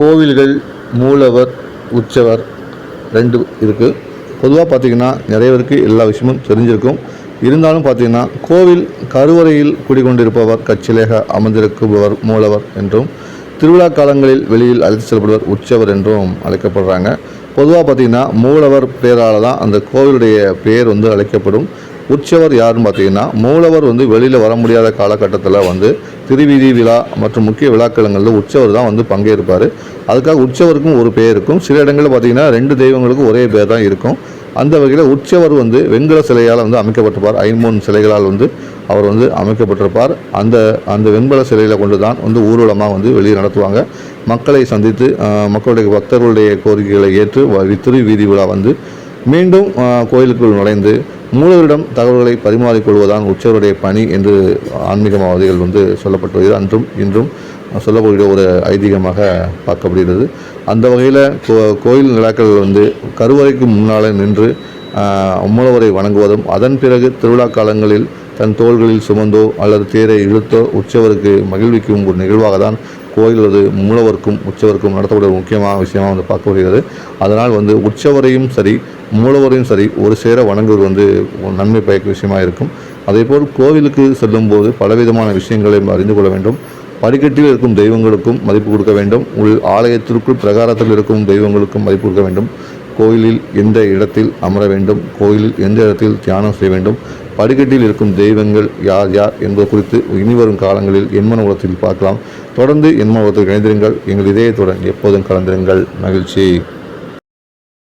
கோவில்கள் மூலவர் உற்சவர் ரெண்டு இருக்குது பொதுவாக பார்த்தீங்கன்னா நிறைய பேருக்கு எல்லா விஷயமும் தெரிஞ்சிருக்கும். இருந்தாலும் பார்த்தீங்கன்னா கோவில் கருவறையில் குடிகொண்டிருப்பவர் கச்சிலேக அமர்ந்திருக்குபவர் மூலவர் என்றும் திருவிழா காலங்களில் வெளியில் அழைத்து செல்லப்படுவர் உற்சவர் என்றும் அழைக்கப்படுறாங்க. பொதுவாக பார்த்தீங்கன்னா மூலவர் பேரால் தான் அந்த கோவிலுடைய பெயர் வந்து அழைக்கப்படும். உற்சவர் யாருன்னு பார்த்தீங்கன்னா மூலவர் வந்து வெளியில் வர முடியாத காலகட்டத்தில் வந்து திருவீதி விழா மற்றும் முக்கிய விழாக்களங்களில் உற்சவர் தான் வந்து பங்கேற்பார். அதுக்காக உற்சவருக்கும் ஒரு பேர் இருக்கும். சில இடங்களில் பார்த்தீங்கன்னா ரெண்டு தெய்வங்களுக்கும் ஒரே பேர் தான் இருக்கும். அந்த வகையில் உற்சவர் வந்து வெண்கல சிலையால் வந்து அமைக்கப்பட்டிருப்பார். ஐம்பூன் சிலைகளால் வந்து அவர் வந்து அமைக்கப்பட்டிருப்பார். அந்த அந்த வெண்கல சிலையில் கொண்டு தான் வந்து ஊர்வலமாக வந்து வெளியே நடத்துவாங்க. மக்களை சந்தித்து மக்களுடைய பக்தர்களுடைய கோரிக்கைகளை ஏற்று வ- திரு வீதி விழா வந்து மீண்டும் கோயிலுக்குள் நுழைந்து மூலவரிடம் தகவல்களை பரிமாறிக்கொள்வதான் உச்சவருடைய பணி என்று ஆன்மீகவாதிகள் வந்து சொல்லப்பட்டு வருகிறது அன்றும் இன்றும் சொல்லக்கூடிய ஒரு ஐதீகமாக பார்க்கப்படுகிறது. அந்த வகையில் கோ கோயில் விழாக்கள் வந்து கருவறைக்கு முன்னால் நின்று மூலவரை வணங்குவதும் அதன் பிறகு திருவிழா காலங்களில் தன் தோள்களில் சுமந்தோ அல்லது தேரை இழுத்தோ உற்சவருக்கு மகிழ்விக்கும் ஒரு நிகழ்வாக தான் கோயில் அது மூலவருக்கும் உற்சவருக்கும் நடத்தக்கூடிய முக்கியமான விஷயமாக வந்து பார்க்கப்படுகிறது. அதனால் வந்து உற்சவரையும் சரி மூலவரையும் சரி ஒரு சேர வணங்குவது வந்து நன்மை பயக்க விஷயமா இருக்கும். அதேபோல் கோவிலுக்கு செல்லும்போது பலவிதமான விஷயங்களை அறிந்து கொள்ள வேண்டும். படிக்கட்டில் இருக்கும் தெய்வங்களுக்கும் மதிப்பு கொடுக்க வேண்டும். உள் ஆலயத்திற்குள் பிரகாரத்தில் இருக்கும் தெய்வங்களுக்கும் மதிப்பு கொடுக்க வேண்டும். கோயிலில் எந்த இடத்தில் அமர வேண்டும்? கோயிலில் எந்த இடத்தில் தியானம் செய்ய வேண்டும்? படிக்கட்டில் இருக்கும் தெய்வங்கள் யார் யார் என்பது குறித்து இனிவரும் காலங்களில் எண்மன உலகத்தில் பார்க்கலாம். தொடர்ந்து எண்மன உலகத்தில் இணைந்திருங்கள். எங்கள் இதயத்துடன் எப்போதும் கலந்திருங்கள். மகிழ்ச்சி.